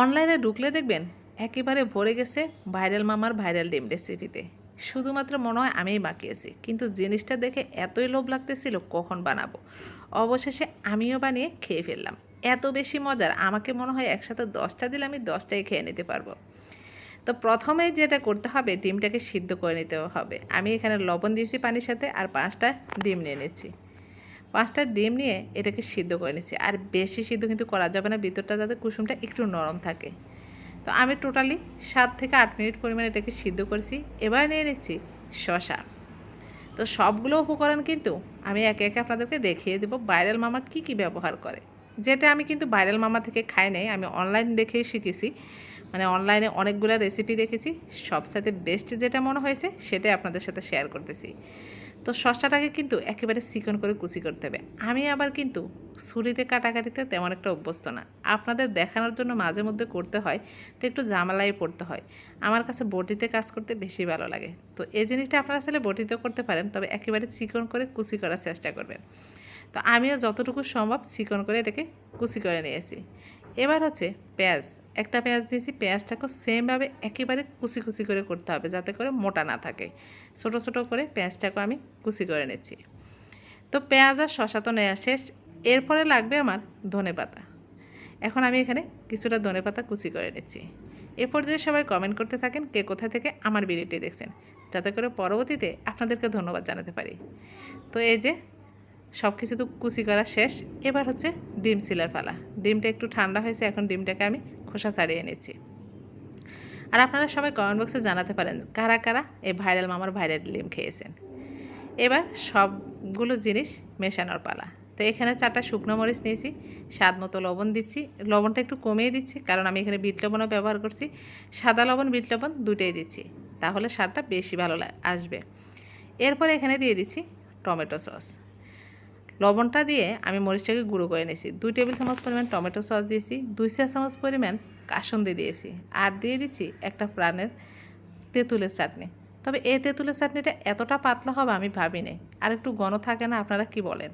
অনলাইনে ঢুকলে দেখবেন একেবারে ভরে গেছে ভাইরাল মামার ভাইরাল ডিম রেসিপিতে। শুধুমাত্র মনে হয় আমিই বাকিয়েছি কিন্তু জিনিসটা দেখে এতই লোভ লাগতেছিল কখন বানাবো। অবশেষে আমিও বানিয়ে খেয়ে ফেললাম। এত বেশি মজার, আমাকে মনে হয় একসাথে দশটা দিলে আমি দশটাই খেয়ে নিতে পারব। তো প্রথমে যেটা করতে হবে, ডিমটাকে সিদ্ধ করে নিতে হবে। আমি এখানে লবণ দিয়েছি পানির সাথে আর পাঁচটা ডিম নিয়ে নিচ্ছি। পাঁচটা ডিম নিয়ে এটাকে সিদ্ধ করে নিচ্ছি। আর বেশি সিদ্ধ কিন্তু করা যাবে না, ভিতরটা যাতে কুসুমটা একটু নরম থাকে। তো আমি টোটালি সাত থেকে আট মিনিট পরিমাণ এটাকে সিদ্ধ করেছি। এবার নিয়ে নিচ্ছি শশা তো সবগুলো উপকরণ কিন্তু আমি একে একে আপনাদেরকে দেখিয়ে দেবো ভাইরাল মামা কি কি ব্যবহার করে। যেটা আমি কিন্তু ভাইরাল মামা থেকে খাই নাই, আমি অনলাইন দেখেই শিখেছি। মানে অনলাইনে অনেকগুলো রেসিপি দেখেছি। সবসাথে বেস্ট যেটা মনে হয়েছে সেটাই আপনাদের সাথে শেয়ার করতেছি। তো শসাটাকে কিন্তু একেবারে চিকন করে কুচি করতে হবে। আমি আবার কিন্তু ছুরিতে, কাটাকাটিতে তেমন একটা অভ্যস্ত না। আপনাদের দেখানোর জন্য মাঝে মধ্যে করতে হয়, তো একটু জামালাই পড়তে হয়। আমার কাছে বটিতে কাজ করতে বেশি ভালো লাগে। তো এই জিনিসটা আপনারা চাইলে বটিতেও করতে পারেন, তবে একেবারে চিকন করে কুচি করার চেষ্টা করবেন। তো আমিও যতটুকু সম্ভব চিকন করে এটাকে কুচি করে নিয়েছি। এবার হচ্ছে পেঁয়াজ। একটা পেঁয়াজ দিয়েছি পেঁয়াজটাকে সেমভাবে একেবারে কুচি কুচি করে করতে হবে যাতে করে মোটা না থাকে। ছোট ছোট করে পেঁয়াজটাকে আমি কুচি করে নিচ্ছি। তো পেঁয়াজ আর শশা তো নেওয়া শেষ। এরপরে লাগবে আমার ধনে পাতা। এখন আমি এখানে কিছুটা ধনে পাতা কুচি করে নিচ্ছি। এ পর্যায়ে সবাই কমেন্ট করতে থাকেন কে কোথা থেকে আমার ভিডিওটি দেখছেন। যাতে করে পরবর্তীতে আপনাদেরকে ধন্যবাদ জানাতে পারি। তো এই যে সব কিছু তো কুচি করা শেষ। এবার হচ্ছে ডিম সিলার পালা। ডিমটা একটু ঠান্ডা হয়েছে, এখন ডিমটাকে আমি খোসা ছাড়িয়ে নিচ্ছি আর আপনারা সবাই কমেন্ট বক্সে জানাতে পারেন, কারা কারা এই ভাইরাল মামার ভাইরাল ডিম খেয়েছেন। এবার সবগুলো জিনিস মেশানোর পালা। তো এখানে চারটা শুকনো মরিচ নিয়েছি, স্বাদ মতো লবণ দিচ্ছি। লবণটা একটু কমিয়ে দিচ্ছি, কারণ আমি এখানে বিট লবণও ব্যবহার করছি। সাদা লবণ, বিট লবণ দুটোই দিচ্ছি, তাহলে স্বাদটা বেশি ভালো আসবে। এরপরে এখানে দিয়ে দিচ্ছি টমেটো সস। লবণটা দিয়ে আমি মরিচটাকে গুঁড়ো করে নিয়েছি। দুই টেবিল চামচ পরিমাণ টমেটো সস দিয়েছি, দুই চা চামচ পরিমাণ কাসুন্দি দিয়েছি আর দিয়ে দিচ্ছি একটা প্রাণের তেঁতুলের চাটনি। তবে এই তেঁতুলের চাটনিটা এতটা পাতলা হবে আমি ভাবি ভাবিনি। আর একটু ঘন থাকে না, আপনারা কি বলেন?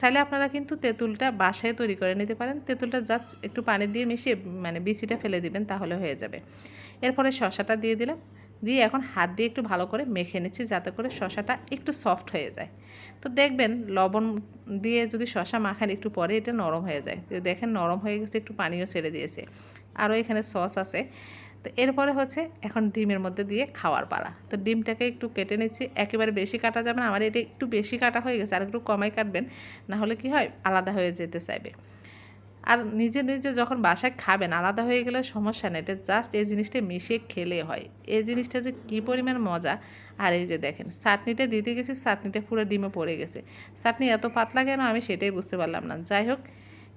চাইলে আপনারা কিন্তু তেঁতুলটা বাসায় তৈরি করে নিতে পারেন। তেঁতুলটা জাস্ট একটু পানি দিয়ে মিশিয়ে মানে বিচিটা ফেলে দিবেন, তাহলে হয়ে যাবে। এরপরে শশাটা দিয়ে দিলাম। দিয়ে এখন হাত দিয়ে একটু ভালো করে মেখে নিচ্ছি যাতে করে শশাটা একটু সফট হয়ে যায়। তো দেখবেন লবণ দিয়ে যদি শশা মাখান একটু পরে এটা নরম হয়ে যায়। তো দেখেন নরম হয়ে গেছে, একটু পানিও ছেড়ে দিয়েছে। আরও এখানে সস আছে। তো এরপরে হচ্ছে এখন ডিমের মধ্যে দিয়ে খাওয়ার পালা। তো ডিমটাকে একটু কেটে নিচ্ছি। একেবারে বেশি কাটা যাবে না। আমার এটা একটু বেশি কাটা হয়ে গেছে আর একটু কমাই কাটবেন। না হলে কি হয়? আলাদা হয়ে যেতে চাইবে। আর নিজে নিজে যখন বাসায় খাবেন, আলাদা হয়ে গেলে সমস্যা নেই। এটা জাস্ট এই জিনিসটা মিশিয়ে খেলে হয়। এই জিনিসটা যে কী পরিমাণ মজা। আর এই যে দেখেন, চাটনিটা দিতে গেছি, চাটনিটা পুরো ডিমে পড়ে গেছে। চাটনি এত পাতলা কেন আমি সেটাই বুঝতে পারলাম না। যাই হোক,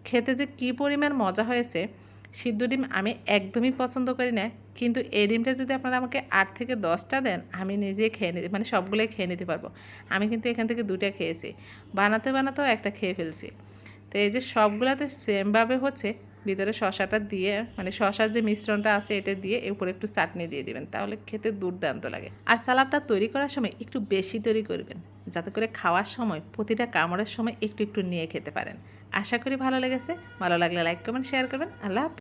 খেতে যে কী পরিমাণ মজা হয়েছে, সিদ্ধ ডিম আমি একদমই পছন্দ করি না। কিন্তু এই ডিমটা যদি আপনারা আমাকে আট থেকে দশটা দেন, আমি নিজে খেয়ে নিতে মানে সবগুলোই খেয়ে নিতে পারব। আমি কিন্তু এখান থেকে দুটা খেয়েছি। বানাতে বানাতেও একটা খেয়ে ফেলছি। তো এই যে সবগুলাতে সেমভাবে হচ্ছে, ভিতরে শশাটা দিয়ে মানে শশার যে মিশ্রণটা আছে এটা দিয়ে উপরে একটু চাটনি দিয়ে দিবেন, তাহলে খেতে দুর্দান্ত লাগে আর সালাডটা তৈরি করার সময় একটু বেশি তৈরি করবেন, যাতে করে খাওয়ার সময়, প্রতিটা কামড়ের সময় একটু একটু নিয়ে খেতে পারেন আশা করি ভালো লেগেছে, ভালো লাগলে লাইক কমেন্ট শেয়ার করবেন, আল্লাহ।